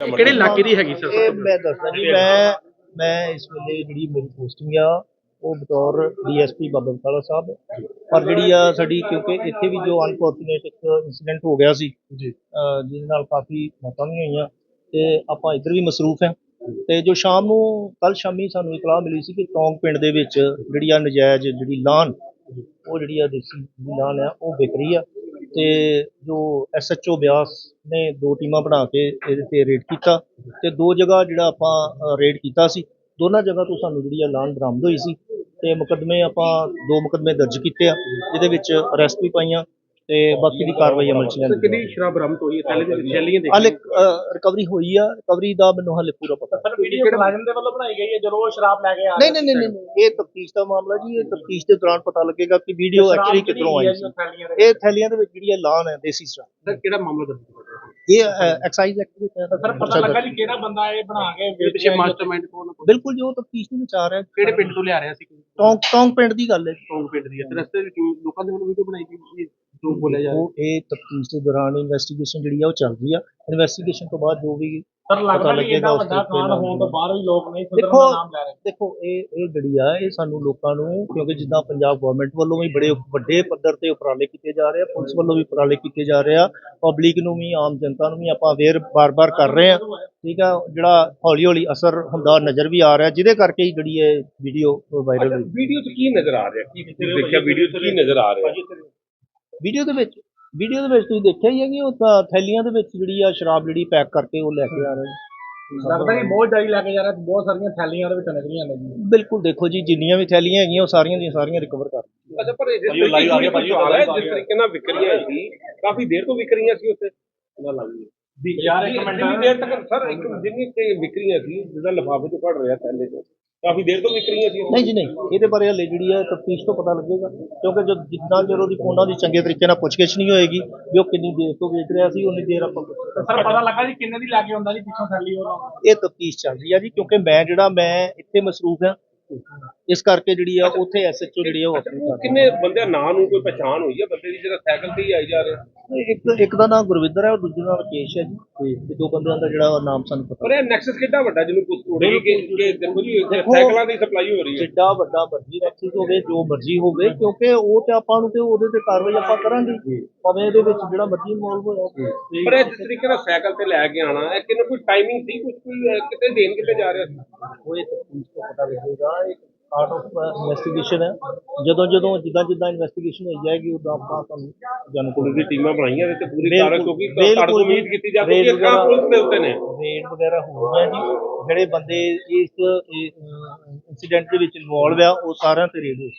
ਇਹ ਕਿਹੜੇ ਇਲਾਕੇ ਦੀ ਹੈਗੀ ਸਰ ਇਹ ਮੈਂ ਦੱਸਦਾ ਜੀ ਮੈਂ ਮੈਂ ਇਸ ਵੇਲੇ ਜਿਹੜੀ ਮੇਰੀ ਪੋਸਟਿੰਗ ਆ ਉਹ ਬਤੌਰ ਡੀਐਸਪੀ ਬਾਬਾ ਬਕਾਲਾ ਸਾਹਿਬ। ਪਰ ਜਿਹੜੀ ਆ ਸਾਡੀ ਕਿਉਂਕਿ ਇੱਥੇ ਵੀ ਜੋ ਅਨਫੋਰਚੂਨੇਟ ਇੱਕ ਇਨਸੀਡੈਂਟ ਹੋ ਗਿਆ ਸੀ ਜੀ। ਜਿਹਦੇ ਨਾਲ ਕਾਫੀ ਮੌਤਾਂ ਵੀ ਹੋਈਆਂ ਤੇ ਆਪਾਂ ਇੱਧਰ ਵੀ ਮਸਰੂਫ ਹਾਂ। ਤੇ ਜੋ ਸ਼ਾਮ ਨੂੰ ਕੱਲ ਸ਼ਾਮੀ ਸਾਨੂੰ ਇਤਲਾਹ ਮਿਲੀ ਸੀ ਕਿ ਟੌਂਗ ਪਿੰਡ ਦੇ ਵਿੱਚ ਜਿਹੜੀ ਆ ਨਜਾਇਜ਼ ਜਿਹੜੀ ਲਾਨ ਉਹ ਜਿਹੜੀ ਆ ਦੇਸੀ ਲਾਨ ਆ ਉਹ ਵਿਕ ਰਹੀ ਆ। ਤੇ ਜੋ ਐਸਐਚਓ ਬਿਆਸ ਨੇ ਦੋ ਟੀਮਾਂ ਬਣਾ ਕੇ ਇਹਦੇ ਤੇ ਰੇਡ ਕੀਤਾ ਤੇ ਦੋ ਜਗ੍ਹਾ ਜਿਹੜਾ ਆਪਾਂ ਰੇਡ ਕੀਤਾ ਸੀ। ਦੋਨਾਂ ਜਗ੍ਹਾ ਤੋਂ ਸਾਨੂੰ ਜਿਹੜੀ ਆ ਲਾਨ ਬਰਾਮਦ ਹੋਈ ਸੀ ਤੇ ਮੁਕੱਦਮੇ ਆਪਾਂ ਦੋ ਮੁਕੱਦਮੇ ਦਰਜ ਕੀਤੇ ਆ, ਜਿਹਦੇ ਵਿੱਚ ਅਰੈਸਟ ਵੀ ਪਾਈਆਂ ਤੇ ਬਾਕੀ ਦੀ ਕਾਰਵਾਈ ਅਮਲ ਚ ਲਿਆਂਦੀ ਕਿੰਨੀ ਸ਼ਰਾਬ ਬਰਾਮਦ ਹੋਈ ਹੈ? ਪਹਿਲੇ ਦੇ ਜੈਲੀਆਂ ਦੇ ਹਾਲੇ ਰਿਕਵਰੀ ਹੋਈ ਆ। ਰਿਕਵਰੀ ਦਾ ਮੈਨੂੰ ਹਾਲੇ ਪੂਰਾ ਪਤਾ। ਸਰ ਵੀਡੀਓ ਮੁਲਾਜ਼ਮ ਦੇ ਵੱਲੋਂ ਬਣਾਈ ਗਈ ਹੈ? ਜਦੋਂ ਉਹ ਸ਼ਰਾਬ ਲੈ ਕੇ ਆ ਨਹੀਂ ਨਹੀਂ ਨਹੀਂ ਨਹੀਂ ਇਹ ਤਫਤੀਸ਼ ਦਾ ਮਾਮਲਾ ਜੀ। ਇਹ ਤਫਤੀਸ਼ ਦੇ ਦੌਰਾਨ ਪਤਾ ਲੱਗੇਗਾ ਕਿ ਵੀਡੀਓ ਐਕਚੁਅਲੀ ਕਿੱਧਰੋਂ ਆਈ ਸੀ। ਇਹ ਥੈਲੀਆਂ ਦੇ ਵਿੱਚ ਜਿਹੜੀ ਇਹ ਲਾਨ ਹੈ ਦੇਸੀ ਸਟਾਈਲ ਸਰ ਕਿਹੜਾ ਮਾਮਲਾ ਦਰਜ ਇਹ ਐਕਸਾਈਜ਼ ਐਕਟ ਦੇ ਤਹਿਤ ਸਰ ਪਤਾ ਲੱਗਾ ਜੀ ਕਿਹੜਾ ਬੰਦਾ ਇਹ ਬਣਾ ਕੇ ਪਿੱਛੇ ਮਾਸਟਰਮਾਈਂਡ ਹੈ? ਬਿਲਕੁਲ ਜੋ ਤਫਤੀਸ਼ ਦੇ ਵਿੱਚ ਆ ਰਿਹਾ। ਕਿਹੜੇ ਪਿੰਡ ਤੋਂ ਲਿਆ ਰਿਹਾ ਸੀ ਟੌਂਗ ਟੌਂਗ ਪਿੰਡ ਦੀ ਗੱਲ ਹੈ। ਟੋਂਗ ਪਿੰਡ ਦੀ ਹੈ। ਤੇ ਰਸਤੇ ਵਿੱਚ ਲੋਕਾਂ ਦੇ ਵੱਲੋਂ ਵੀਡੀਓ ਬਣਾਈ ਗਈ। ਜੋ ਬੋਲਿਆ ਜਾ ਰਿਹਾ ਉਹ ਇਹ ਤਫਤੀਸ਼ ਦੇ ਦੌਰਾਨ ਇਨਵੈਸਟੀਗੇਸ਼ਨ ਜਿਹੜੀ ਆ ਉਹ ਚੱਲ ਰਹੀ ਆ। ਇਨਵੈਸਟੀਗੇਸ਼ਨ ਤੋਂ ਬਾਅਦ ਜੋ ਵੀ ਸਰ ਲੱਗਦਾ ਪਤਾ ਕਿ ਲੱਗੇਗਾ ਇਹਦਾ ਉਸ ਵੱਡਾ ਕਾਂਡ ਹੋਣ ਤੋਂ ਬਾਅਦ ਵੀ ਲੋਕ ਨਹੀਂ ਸੁਧਰਨ ਦੇਖੋ ਦਾ ਨਾਮ ਲੈ ਰਹੇ। ਦੇਖੋ ਇਹ ਇਹ ਜਿਹੜੀ ਆ ਇਹ ਸਾਨੂੰ ਲੋਕਾਂ ਨੂੰ ਕਿਉਂਕਿ ਜਿੱਦਾਂ ਪੰਜਾਬ ਗਵਰਨਮੈਂਟ ਵੱਲੋਂ ਵੀ ਬੜੇ ਵੱਡੇ ਪੱਧਰ ਤੇ ਉਪਰਾਲੇ ਕੀਤੇ ਜਾ ਰਹੇ ਆ ਪੁਲਿਸ ਵੱਲੋਂ ਵੀ ਉਪਰਾਲੇ ਕੀਤੇ ਜਾ ਰਹੇ ਆ ਪਬਲਿਕ ਨੂੰ ਵੀ ਆਮ ਜਨਤਾ ਨੂੰ ਵੀ ਆਪਾਂ ਅਵੇਅਰ ਬਾਰ-ਬਾਰ ਕਰ ਰਹੇ ਆ। ਠੀਕ ਆ ਜਿਹੜਾ ਹੌਲੀ-ਹੌਲੀ ਅਸਰ ਹੁੰਦਾ ਨਜ਼ਰ ਵੀ ਆ ਰਿਹਾ ਜਿਹਦੇ ਕਰਕੇ ਹੀ ਜਿਹੜੀ ਇਹ ਵੀਡੀਓ ਵਾਇਰਲ ਹੋਈ। ਵੀਡੀਓ 'ਚ ਕੀ ਨਜ਼ਰ ਆ ਰਿਹਾ? ਕੀ ਤੁਸੀਂ ਦੇਖਿਆ ਵੀਡੀਓ 'ਚ ਕੀ ਨਜ਼ਰ ਆ ਰਿਹਾ? ਵੀਡੀਓ ਦੇ ਵਿੱਚ ਵੀਡੀਓ ਦੇ ਵਿੱਚ ਤੁਸੀਂ ਦੇਖਿਆ ਹੀ ਹੈ ਕਿ ਉਹ ਤਾਂ ਥੈਲੀਆਂ ਦੇ ਵਿੱਚ ਜਿਹੜੀ ਆ ਸ਼ਰਾਬ ਜਿਹੜੀ ਪੈਕ ਕਰਕੇ ਉਹ ਲੈ ਕੇ ਆ ਰਹੇ ਨੇ। ਲੱਗਦਾ ਕਿ ਬਹੁਤ ਜਾਈ ਲੈ ਕੇ ਜਾ ਰਿਹਾ ਬਹੁਤ ਸਾਰੀਆਂ ਥੈਲੀਆਂ ਉਹਦੇ ਵਿੱਚ ਨਿਕਲੀਆਂ ਨੇ ਜੀ। ਬਿਲਕੁਲ ਦੇਖੋ ਜੀ ਜਿੰਨੀਆਂ ਵੀ ਥੈਲੀਆਂ ਹੈਗੀਆਂ ਉਹ ਸਾਰੀਆਂ ਦੀਆਂ ਸਾਰੀਆਂ ਰਿਕਵਰ ਕਰ ਅੱਛਾ ਪਰ ਜਿਸ ਤਰੀਕੇ ਜਿਸ ਤਰੀਕੇ ਨਾਲ ਵਿਕ ਰਹੀਆਂ ਸੀ ਕਾਫੀ ਦੇਰ ਤੋਂ ਵਿਕ ਰਹੀਆਂ ਸੀ ਉੱਥੇ। ਯਾਰ ਇੱਕ ਮਿੰਟ। ਦੇਰ ਤੱਕ ਸਰ ਇੱਕ ਜਿੰਨੀ ਤੇ ਵਿਕ ਰਹੀਆਂ ਸੀ ਜਿਹਦਾ ਲਿਫਾਫੇ ਤੋਂ ਘੜ ਰਿਹਾ ਥੈਲੇ ਤੋਂ ਕਾਫੀ ਦੇਰ ਤੋਂ ਵਿਕ ਰਹੀਆਂ ਸੀ ਨਹੀਂ ਜੀ ਨਹੀਂ। ਇਹਦੇ ਬਾਰੇ ਹਲੇ ਜਿਹੜੀ ਹੈ ਤਫਤੀਸ਼ ਤੋਂ ਪਤਾ ਲੱਗੇਗਾ। ਕਿਉਂਕਿ ਜਦ ਜਿੱਦਾਂ ਜਦੋਂ ਦੀ ਉਹਨਾਂ ਦੀ ਚੰਗੇ ਤਰੀਕੇ ਨਾਲ ਪੁੱਛਗਿੱਛ ਨਹੀਂ ਹੋਏਗੀ ਵੀ ਉਹ ਕਿੰਨੀ ਦੇਰ ਤੋਂ ਵੇਚ ਰਿਹਾ ਸੀ ਉਨੀ ਦੇਰ ਆਪਾਂ ਸਰ ਪਤਾ ਲੱਗਾ ਜੀ ਕਿੰਨੇ ਦੀ ਲੈ ਕੇ ਆਉਂਦਾ ਜੀ ਪਿੱਛੋਂ ਥੈਲੀ ਉਹ ਹਾਂ। ਇਹ ਤਫਤੀਸ਼ ਚੱਲ ਰਹੀ ਆ ਜੀ ਕਿਉਂਕਿ ਮੈਂ ਜਿਹੜਾ ਮੈਂ ਇੱਥੇ ਮਸਰੂਫ ਹਾਂ। ਇਸ ਕਰਕੇ ਜਿਹੜੀ ਆ ਉੱਥੇ ਐਸਐਚਓ ਜਿਹੜੀ ਆ ਉਹ ਆਪਣੀ ਕਰ ਰਹੀ ਕਿੰਨੇ ਬੰਦੇ ਨਾਂ ਨੂੰ ਕੋਈ ਪਛਾਣ ਹੋਈ ਹੈ ਬੰਦੇ ਦੀ ਜਿਹੜਾ ਸਾਈਕਲ ਤੇ ਹੀ ਆਈ ਜਾ ਰਿਹਾ। ਇੱਕ ਇੱਕ ਦਾ ਨਾਮ ਗੁਰਵਿੰਦਰ ਹੈ ਔਰ ਦੂਜੇ ਦਾ ਰਕੇਸ਼ ਹੈ ਜੀ। ਤੇ ਦੋ ਬੰਦਿਆਂ ਦਾ ਜਿਹੜਾ ਨਾਮ ਸਾਨੂੰ ਪਤਾ। ਪਰ ਇਹ ਨੈਕਸਸ ਕਿੱਡਾ ਵੱਡਾ ਜਿਹਨੂੰ ਪੁੱਛ ਤੋੜੇਗੀ ਕਿ ਕਿ ਦੇਖੋ ਜੀ ਇੱਥੇ ਸਾਈਕਲਾਂ ਦੀ ਸਪਲਾਈ ਹੋ ਰਹੀ ਹੈ। ਜਿੱਡਾ ਵੱਡਾ ਮਰਜ਼ੀ ਐਕਸਿਸ ਹੋਵੇ ਜੋ ਮਰਜ਼ੀ ਹੋਵੇ ਕਿਉਂਕਿ ਉਹ ਤੇ ਆਪਾਂ ਨੂੰ ਤੇ ਉਹਦੇ ਤੇ ਕਾਰਵਾਈ ਆਪਾਂ ਕਰਾਂਗੇ। ਭਾਵੇਂ ਇਹਦੇ ਵਿੱਚ ਜਿਹੜਾ ਮਰਜ਼ੀ ਇਨਵੋਲਵ ਹੋਇਆ ਪਰ ਇਹ ਜਿਸ ਤਰੀਕੇ ਨਾਲ ਸਾਈਕਲ ਤੇ ਲੈ ਕੇ ਆਣਾ ਇਹ ਕਿਨੂੰ ਕੋਈ ਟਾਈਮਿੰਗ ਸੀ ਕੁਝ ਕੋਈ ਕਿਤੇ ਦੇਣ ਕਿਤੇ ਜਾ ਰਿਹਾ ਸੀ? ਉਹ ਇਹ ਪਤਾ ਲੱਗੇਗਾ ਇੱਕ ਪਾਰਟ ਆਫ ਇਨਵੈਸਟੀਗੇਸ਼ਨ ਹੈ। ਜਦੋਂ ਜਦੋਂ ਜਿੱਦਾਂ ਜਿੱਦਾਂ ਇਨਵੈਸਟੀਗੇਸ਼ਨ ਹੋਈ ਜਾਏਗੀ ਉਦੋਂ ਆਪਾਂ ਤੁਹਾਨੂੰ ਜਾਣਕਾਰੀ ਪੁਲਿਸ ਦੀ ਟੀਮਾਂ ਬਣਾਈਆਂ ਨੇ ਤੇ ਪੂਰੀ ਕਾਰਜ ਕਿਉਂਕਿ ਤੁਹਾਡੇ ਤੋਂ। ਉਮੀਦ ਕੀਤੀ ਜਾ ਸਕਦੀ ਹੈ ਕਿ ਪੁਲਿਸ ਦੇ ਉੱਤੇ ਨੇ। ਰੇਡ ਵਗੈਰਾ ਹੋ ਰਹੀਆਂ ਜੀ। ਜਿਹੜੇ ਬੰਦੇ ਇਸ ਇਨਸੀਡੈਂਟ ਦੇ ਵਿੱਚ ਇਨਵੋਲਵ ਆ ਉਹ ਸਾਰਿਆਂ ਤੇ ਰੇਡ ਹੋਈ